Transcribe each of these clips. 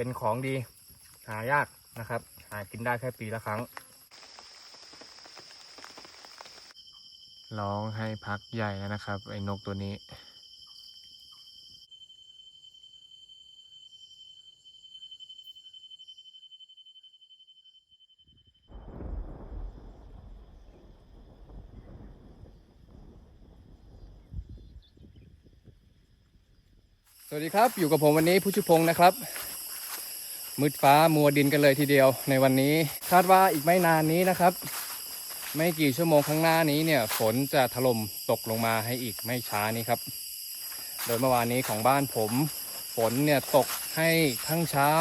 เป็นของดีหายากนะครับ หากินได้แค่ปีละครั้ง ร้องให้พักใหญ่แล้วนะครับ ไอ้นกตัวนี้ สวัสดีครับ อยู่กับผมวันนี้ผู้ชุพงศ์นะครับ มืดฟ้ามัวดินกันเลยทีเดียวในวันนี้ คาดว่าอีกไม่นานนี้นะครับ ไม่กี่ชั่วโมงข้างหน้านี้เนี่ย ฝนจะถล่มตกลงมาให้อีกไม่ช้านี้ครับ โดยเมื่อวานนี้ของบ้านผม ฝนเนี่ยตกให้ทั้งเช้า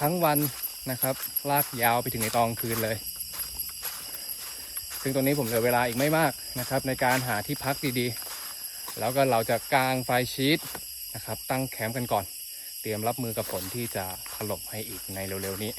ทั้งวันนะครับ ลากยาวไปถึงในตอนคืนเลย ซึ่งตรงนี้ผมเหลือเวลาอีกไม่มากนะครับ ในการหาที่พักดีๆ แล้วก็เราจะกางไฟชีตนะครับ ตั้งแคมป์กันก่อน เตรียมรับมือกับฝนที่จะถล่มให้อีกในเร็วๆนี้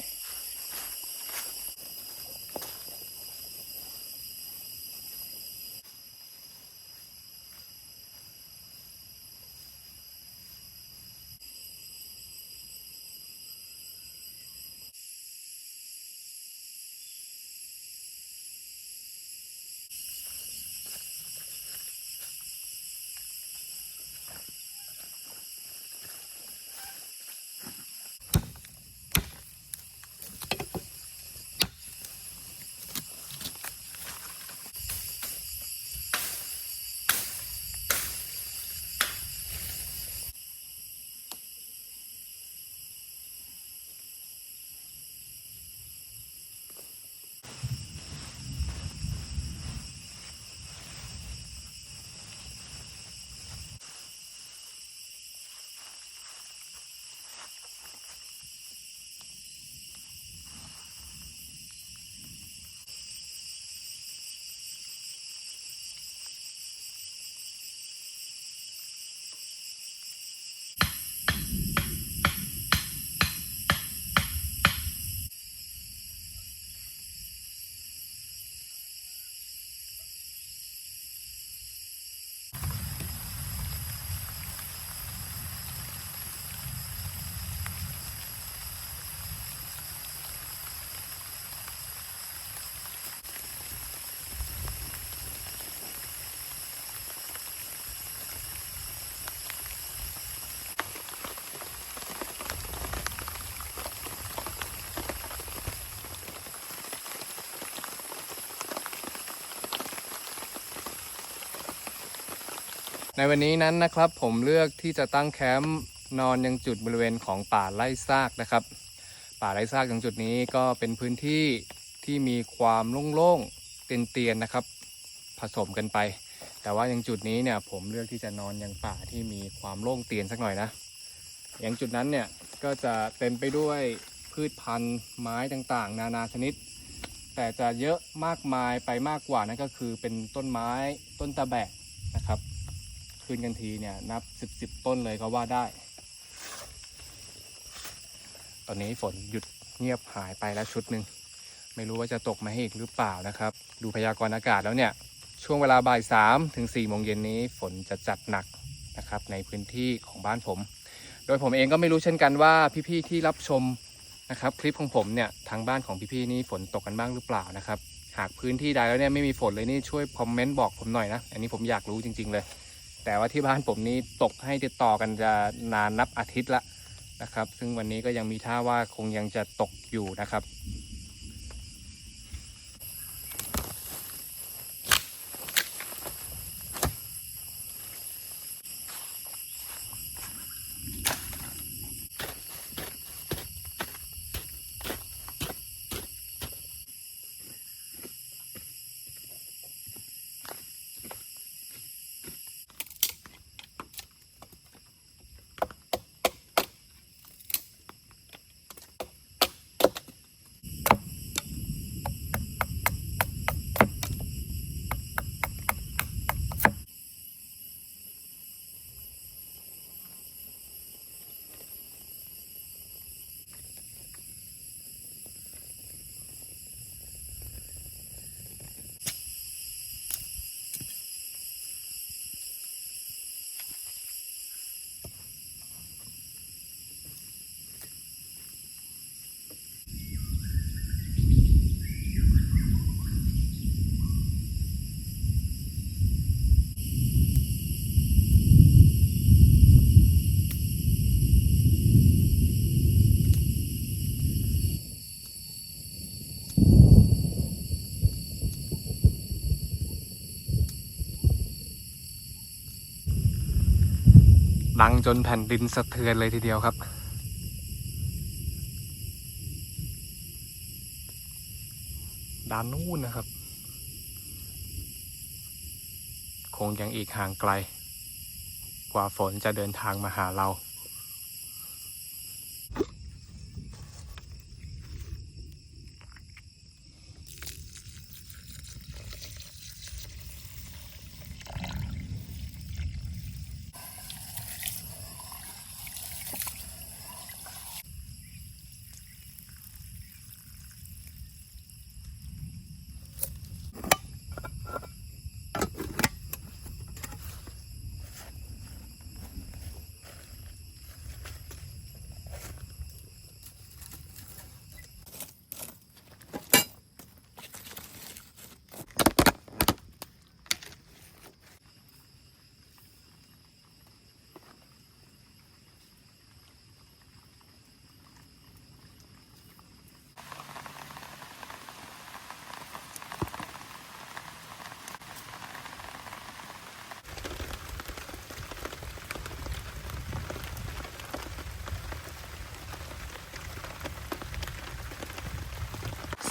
ในวันนี้นั้นนะครับผมเลือกที่จะตั้งแคมป์นอนยังจุดบริเวณของป่าไร่ซากนะครับ ป่าไร่ซากยังจุดนี้ก็เป็นพื้นที่ที่มีความโล่งๆเตียนๆนะครับ ผสมกันไป แต่ว่ายังจุดนี้เนี่ยผมเลือกที่จะนอนยังป่าที่มีความโล่งเตียนสักหน่อยนะอย่างจุดนั้นเนี่ยก็จะเต็มไปด้วยพืชพันธุ์ไม้ต่างๆ นานาชนิด แต่จะเยอะมากมายไปมากกว่านั่นก็คือเป็นต้นไม้ต้นตะแบก ขึ้นกันทีเนี่ยนับสิบสิบต้นเลยก็ว่าได้ ตอนนี้ฝนหยุดเงียบหายไปแล้วชุดหนึ่งไม่รู้ว่าจะตกมาให้อีกหรือเปล่านะครับ ดูพยากรณ์อากาศแล้วเนี่ยช่วงเวลาบ่ายสามถึง4ี่โมงเย็นนี้ฝนจะจัดหนักนะครับในพื้นที่ของบ้านผม โดยผมเองก็ไม่รู้เช่นกันว่าพี่ๆที่รับชมนะครับคลิปของผมเนี่ยทางบ้านของพี่ๆนี่ฝนตกกันบ้างหรือเปล่านะครับหากพื้นที่ใดแล้วเนี่ยไม่มีฝนเลยนี่ช่วยคอมเมนต์บอกผมหน่อยนะ อันนี้ผมอยากรู้จริง ๆเลย แต่ว่าที่บ้านผมนี้ตกให้ติดต่อกันจะนานนับอาทิตย์ละนะครับ ซึ่งวันนี้ก็ยังมีท่าว่าคงยังจะตกอยู่นะครับ ดังจนแผ่นดินสะเทือนเลยทีเดียวครับ ด้านนู้นนะครับ คงยังอีกห่างไกล กว่าฝนจะเดินทางมาหาเรา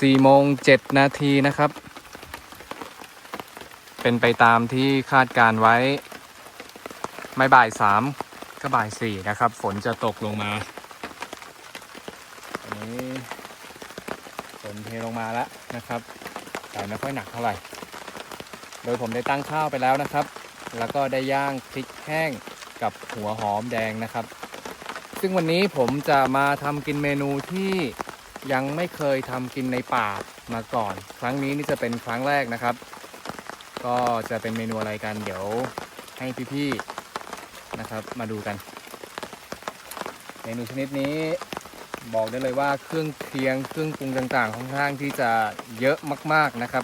สี่โมงเจ็ดนาทีนะครับ เป็นไปตามที่คาดการไว้ ไม่บ่ายสามก็บ่ายสี่นะครับ ฝนจะตกลงมาอันนี้ฝนเทลงมาแล้วนะครับแต่ไม่ค่อยหนักเท่าไหร่ โดยผมได้ตั้งข้าวไปแล้วนะครับ แล้วก็ได้ย่างพริกแห้งกับหัวหอมแดงนะครับ ซึ่งวันนี้ผมจะมาทำกินเมนูที่ ยังไม่เคยทำกินในป่ามาก่อน ครั้งนี้นี่จะเป็นครั้งแรกนะครับ ก็จะเป็นเมนูอะไรกัน เดี๋ยวให้พี่ๆนะครับ มาดูกัน เมนูชนิดนี้บอกได้เลยว่าเครื่องเคียงเครื่องปรุงต่างๆค่อนข้างที่จะเยอะมาก ๆนะครับ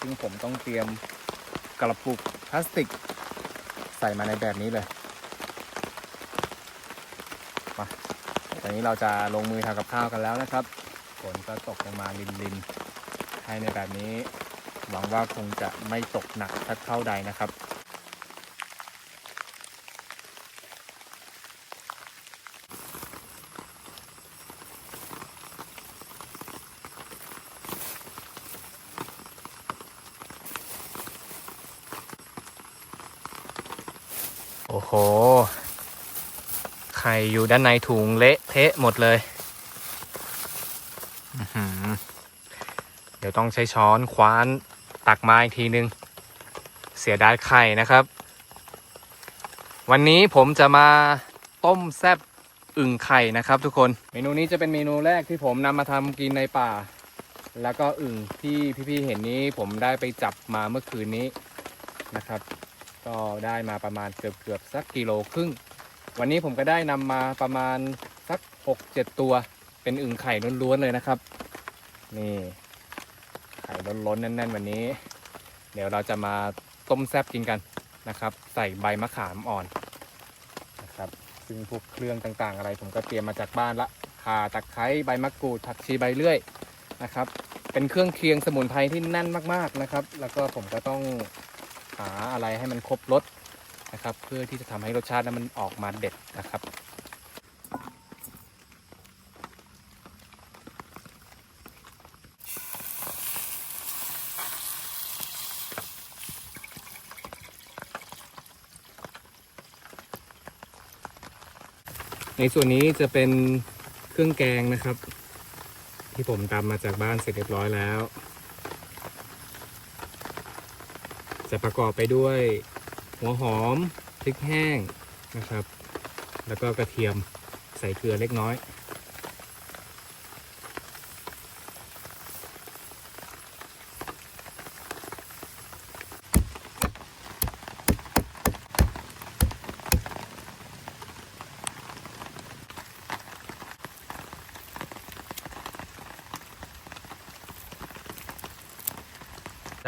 ซึ่งผมต้องเตรียมกระปุกพลาสติก ใส่มาในแบบนี้เลยมา ตอนนี้เราจะลงมือทำกับข้าวกันแล้วนะครับฝนก็ตกลงมาลินๆให้ในแบบนี้หวังว่าคงจะไม่ตกหนักสักเท่าใดนะครับโอ้โห ไข่อยู่ด้านในถุงเละเทะหมดเลย เดี๋ยวต้องใช้ช้อนคว้านตักมาอีกทีนึง เสียดายไข่นะครับ วันนี้ผมจะมาต้มแซบอึ่งไข่นะครับทุกคน เมนูนี้จะเป็นเมนูแรกที่ผมนำมาทำกินในป่า แล้วก็อึ่งที่พี่ๆเห็นนี้ผมได้ไปจับมาเมื่อคืนนี้นะครับ ก็ได้มาประมาณเกือบเกือบๆสักกิโลครึ่ง วันนี้ผมก็ได้นำมาประมาณสักหกเจ็ดตัว เป็นอึ่งไข่ล้วนๆเลยนะครับ นี่ไข่ล้นๆแน่น ๆ วันนี้ เดี๋ยวเราจะมาต้มแซบกินกันนะครับ ใส่ใบมะขามอ่อนนะครับ ซึ่งพวกเครื่องต่างๆ อะไร ผมก็เตรียมมาจากบ้านละข่าตะไคร้ใบมะกรูดผักชีใบเลื่อยนะครับ เป็นเครื่องเคียงสมุนไพรที่แน่นมากๆนะครับ แล้วก็ผมก็ต้องหาอะไรให้มันครบรส นะครับ เพื่อที่จะทำให้รสชาตินั้นมันออกมาเด็ดนะครับในส่วนนี้จะเป็นเครื่องแกงนะครับ ที่ผมตามมาจากบ้านเสร็จเรียบร้อยแล้ว จะประกอบไปด้วย หัวหอมพริกแห้งนะครับ แล้วก็กระเทียมใส่เกลือเล็กน้อย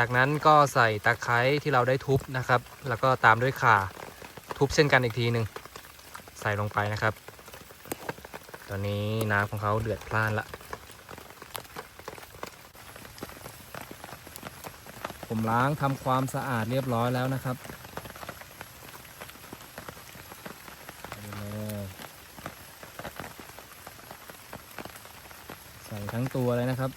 จากนั้นก็ใส่ตะไคร้ที่เราได้ทุบนะครับ แล้วก็ตามด้วยข่าทุบเช่นกันอีกทีหนึ่งใส่ลงไปนะครับ ตอนนี้น้ำของเขาเดือดพล่านละผมล้างทำความสะอาดเรียบร้อยแล้วนะครับใส่ทั้งตัวเลยนะครับ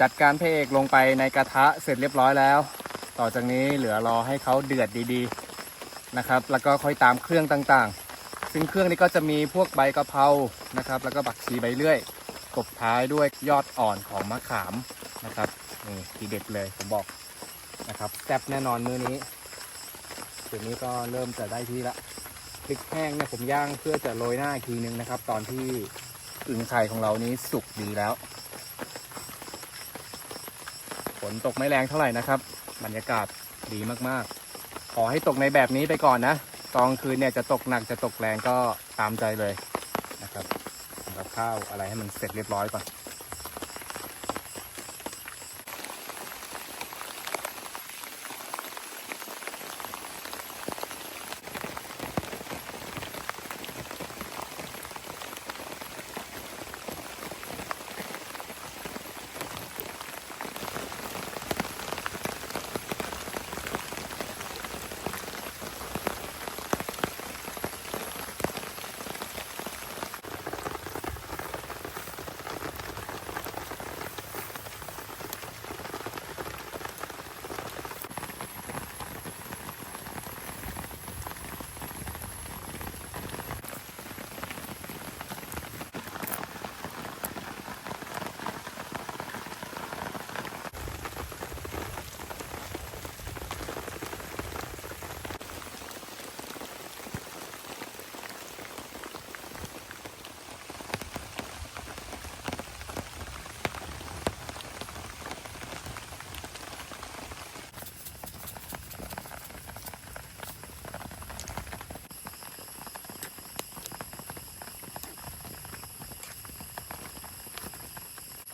จัดการพระเอกลงไปในกระทะเสร็จเรียบร้อยแล้ว ต่อจากนี้เหลือรอให้เขาเดือดดีๆนะครับ แล้วก็ค่อยตามเครื่องต่างๆ ซึ่งเครื่องนี้ก็จะมีพวกใบกะเพรานะครับ แล้วก็บักชีใบเลื่อยกบท้ายด้วยยอดอ่อนของมะขามนะครับนี่ทีเด็ดเลยผมบอกนะครับแซ่บแน่นอนมื้อนี้จุดนี้ก็เริ่มจะได้ที่ละพริกแห้งเนี่ยผมย่างเพื่อจะโรยหน้าอีกทีนึงนะครับ ตอนที่อึ่งไข่ของเรานี้สุกดีแล้ว ฝ นตกไม่แรงเท่าไหร่นะครับ บรรยากาศดีมากๆ ขอให้ตกในแบบนี้ไปก่อนนะตอนคืนเนี่ยจะตกหนักจะตกแรงก็ตามใจเลยนะครับทำกับข้าวอะไรให้มันเสร็จเรียบร้อยก่อน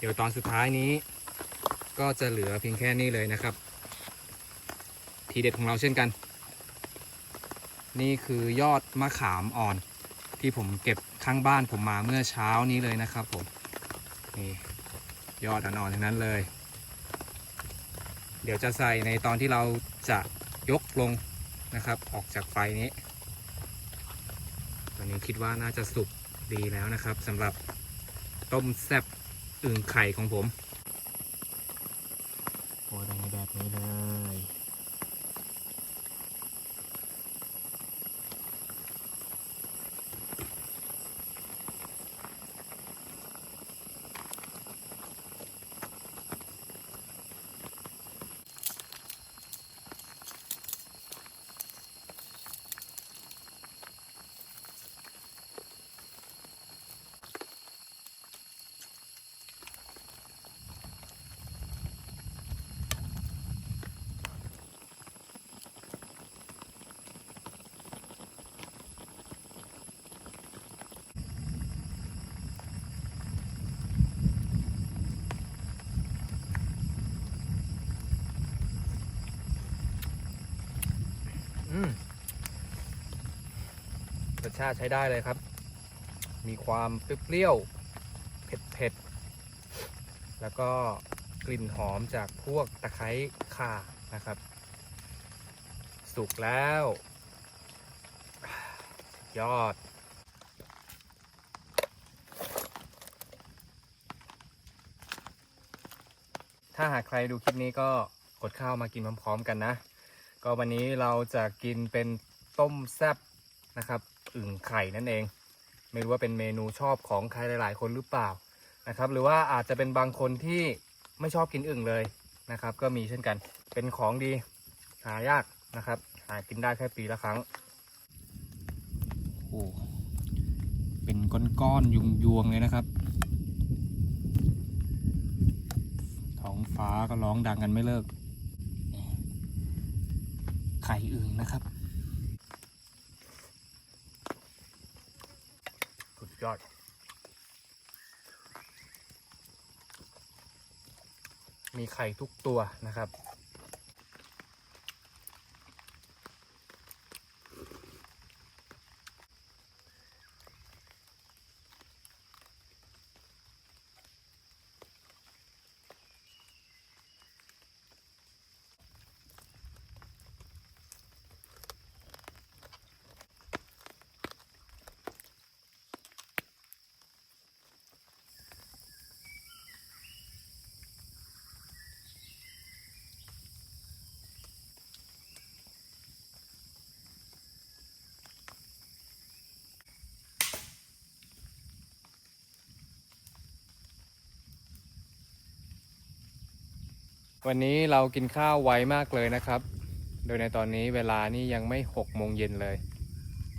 เดี๋ยวตอนสุดท้ายนี้ ก็จะเหลือเพียงแค่นี้เลยนะครับ ทีเด็ดของเราเช่นกัน นี่คือยอดมะขามอ่อน ที่ผมเก็บข้างบ้านผมมาเมื่อเช้านี้เลยนะครับผมนี่ยอดอ่อนๆทั้งนั้นเลย เดี๋ยวจะใส่ในตอนที่เราจะยกลงนะครับ ออกจากไฟนี้ตอนนี้คิดว่าน่าจะสุกดีแล้วนะครับสำหรับต้มแซ่บ อึ่งไข่ของผมโอ้ยแบบนี้เลย ชาติใช้ได้เลยครับ มีความเปรี้ยวๆเผ็ดแล้วก็กลิ่นหอมจากพวกตะไคร้ข่านะครับ สุกแล้ว ยอดถ้าหากใครดูคลิปนี้ก็กดข้าวมากินพร้อมๆกันนะ ก็วันนี้เราจะกินเป็นต้มแซบนะครับ อึ่งไข่นั่นเอง ไม่รู้ว่าเป็นเมนูชอบของใครหลาย ๆ คนหรือเปล่านะครับ หรือว่าอาจจะเป็นบางคนที่ไม่ชอบกินอึ่งเลยนะครับ ก็มีเช่นกัน เป็นของดีหายากนะครับ หากินได้แค่ปีละครั้งโอ้เป็นก้อนๆยวงๆเลยนะครับท้องฟ้าก็ร้องดังกันไม่เลิกไข่อึ่งนะครับ ยอดมีไข่ทุกตัวนะครับ วันนี้เรากินข้าวไวมากเลยนะครับ โดยในตอนนี้เวลานี่ยังไม่6โมงเย็นเลย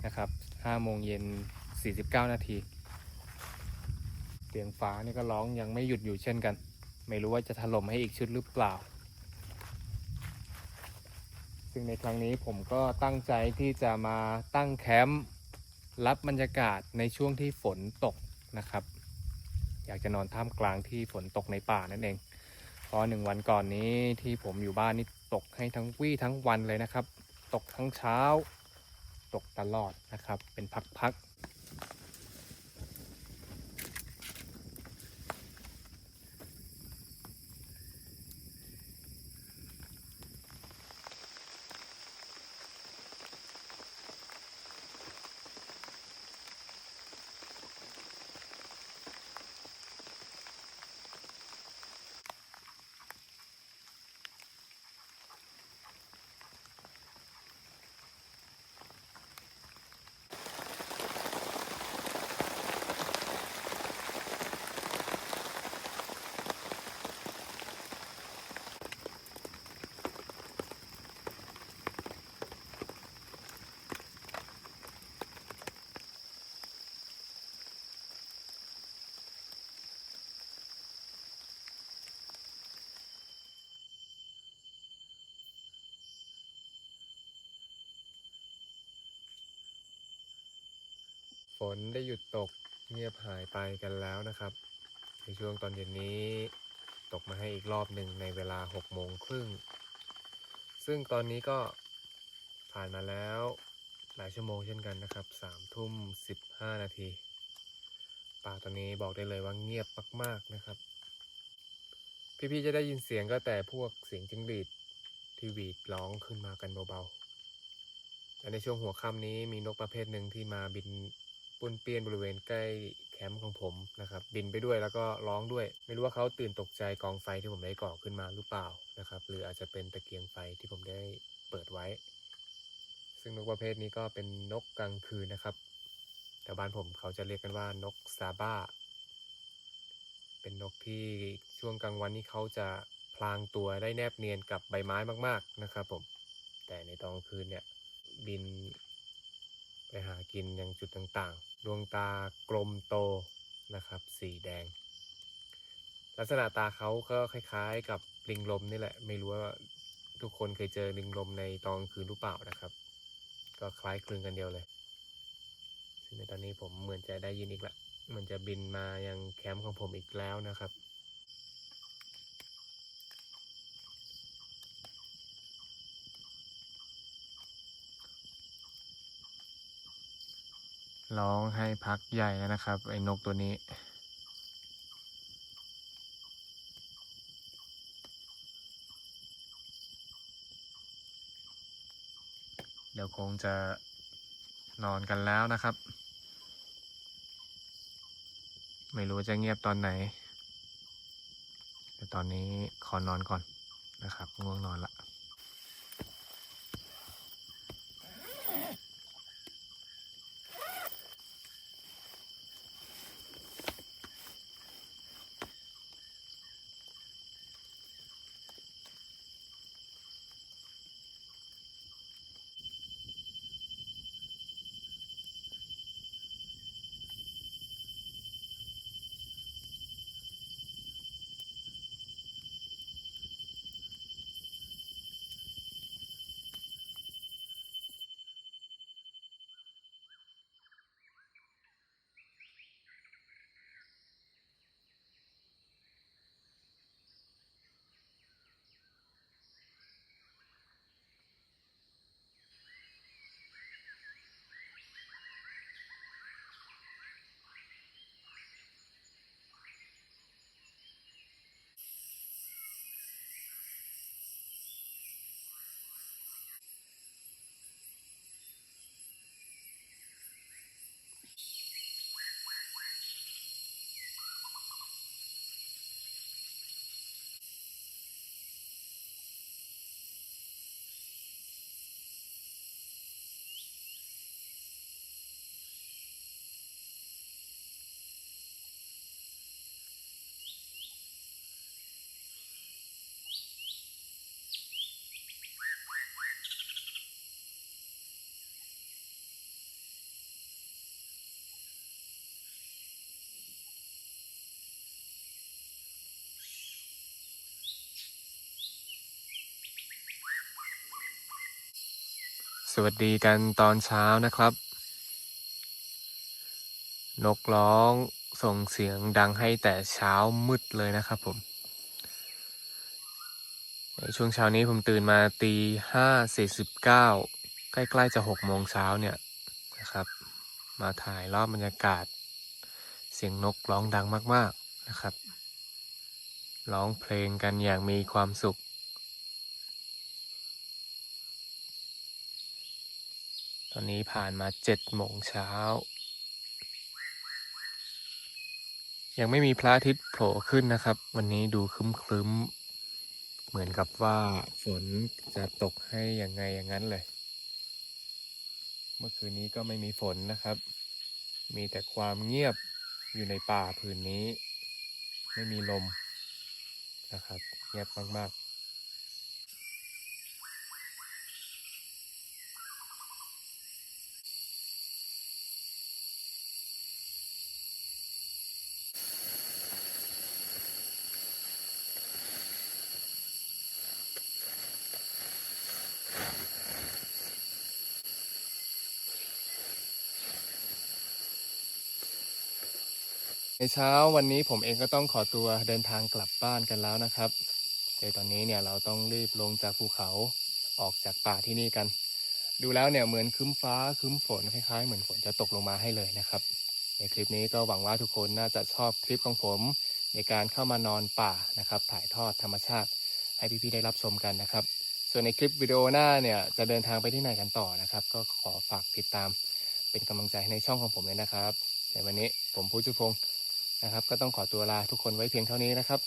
นะครับ5โมงเย็น49 นาทีเสียงฟ้านี่ก็ร้องยังไม่หยุดอยู่เช่นกัน ไม่รู้ว่าจะถล่มให้อีกชุดหรือเปล่า ซึ่งในครั้งนี้ผมก็ตั้งใจที่จะมาตั้งแคมป์รับบรรยากาศในช่วงที่ฝนตกนะครับ อยากจะนอนท่ามกลางที่ฝนตกในป่านั่นเอง ราะหนึ่งวันก่อนนี้ที่ผมอยู่บ้านนี่ตกให้ทั้งวี่ทั้งวันเลยนะครับ ตกทั้งเช้า ตกตลอดนะครับ เป็นพักๆ ฝนได้หยุดตกเงียบหายไปกันแล้วนะครับ ในช่วงตอนเย็นนี้ตกมาให้อีกรอบหนึ่งในเวลา6โมงครึ่ง ซึ่งตอนนี้ก็ผ่านมาแล้วหลายชั่วโมงเช่นกันนะครับ3ทุ่ม15 นาทีป่าตอนนี้บอกได้เลยว่าเงียบมากๆนะครับ พี่ๆจะได้ยินเสียงก็แต่พวกเสียงจิ้งหรีดที่หวีดร้องขึ้นมากันเบาๆและในช่วงหัวค่ำนี้มีนกประเภทหนึ่งที่มาบิน ปนเปียนบริเวณใกล้แคมป์ของผมนะครับ บินไปด้วยแล้วก็ร้องด้วย ไม่รู้ว่าเขาตื่นตกใจกองไฟที่ผมได้ก่อขึ้นมาหรือเปล่านะครับ หรืออาจจะเป็นตะเกียงไฟที่ผมได้เปิดไว้ ซึ่งนกประเภทนี้ก็เป็นนกกลางคืนนะครับแต่บ้านผมเขาจะเรียกกันว่านกซาบ้า เป็นนกที่ช่วงกลางวันนี้เขาจะพลางตัวได้แนบเนียนกับใบไม้มาก ๆนะครับผม แต่ในตอนกลางคืนเนี่ยบิน หากินยังจุดต่างๆ ดวงตากลมโตนะครับ สีแดง ลักษณะตาเขาก็คล้ายๆ กับลิงลมนี่แหละ ไม่รู้ว่าทุกคนเคยเจอลิงลมในตอนคืนหรือเปล่านะครับ ก็คล้ายคลึงกันเดียวเลย ซึ่งในตอนนี้ผมเหมือนจะได้ยินอีกละเหมือนจะบินมายังแคมป์ของผมอีกแล้วนะครับ ร้องให้พักใหญ่แล้วนะครับ ไอ้นกตัวนี้ เดี๋ยวคงจะนอนกันแล้วนะครับ ไม่รู้จะเงียบตอนไหน แต่ตอนนี้ขอนอนก่อนนะครับ ง่วงนอนละ สวัสดีกันตอนเช้านะครับ นกร้องส่งเสียงดังให้แต่เช้ามืดเลยนะครับผม ในช่วงเช้านี้ผมตื่นมาตีห้าสี่สิบเก้าใกล้ๆจะหกโมงเช้าเนี่ยนะครับ มาถ่ายรอบบรรยากาศ เสียงนกร้องดังมากๆนะครับ ร้องเพลงกันอย่างมีความสุข ตอนนี้ผ่านมาเจ็ดโมงเช้า ยังไม่มีพระอาทิตย์โผล่ขึ้นนะครับ วันนี้ดูครึ้มๆ เหมือนกับว่าฝนจะตกให้อย่างไงอย่างนั้นเลย เมื่อคืนนี้ก็ไม่มีฝนนะครับ มีแต่ความเงียบอยู่ในป่าผืนนี้ ไม่มีลมนะครับ เงียบมากๆ เช้าวันนี้ผมเองก็ต้องขอตัวเดินทางกลับบ้านกันแล้วนะครับโดยตอนนี้เนี่ยเราต้องรีบลงจากภูเขาออกจากป่าที่นี่กัน ดูแล้วเนี่ยเหมือนครึ้มฟ้าครึ้มฝนคล้ายๆ เหมือนฝนจะตกลงมาให้เลยนะครับ ในคลิปนี้ก็หวังว่าทุกคนน่าจะชอบคลิปของผม ในการเข้ามานอนป่านะครับ ถ่ายทอดธรรมชาติ ให้พี่ๆได้รับชมกันนะครับ ส่วนในคลิปวิดีโอหน้าเนี่ยจะเดินทางไปที่ไหนกันต่อนะครับ ก็ขอฝากติดตามเป็นกำลังใจให้ในช่องของผมเลยนะครับ ในวันนี้ผมผู้จุพงศ์ นะครับ ก็ต้องขอตัวลาทุกคนไว้เพียงเท่านี้นะครับ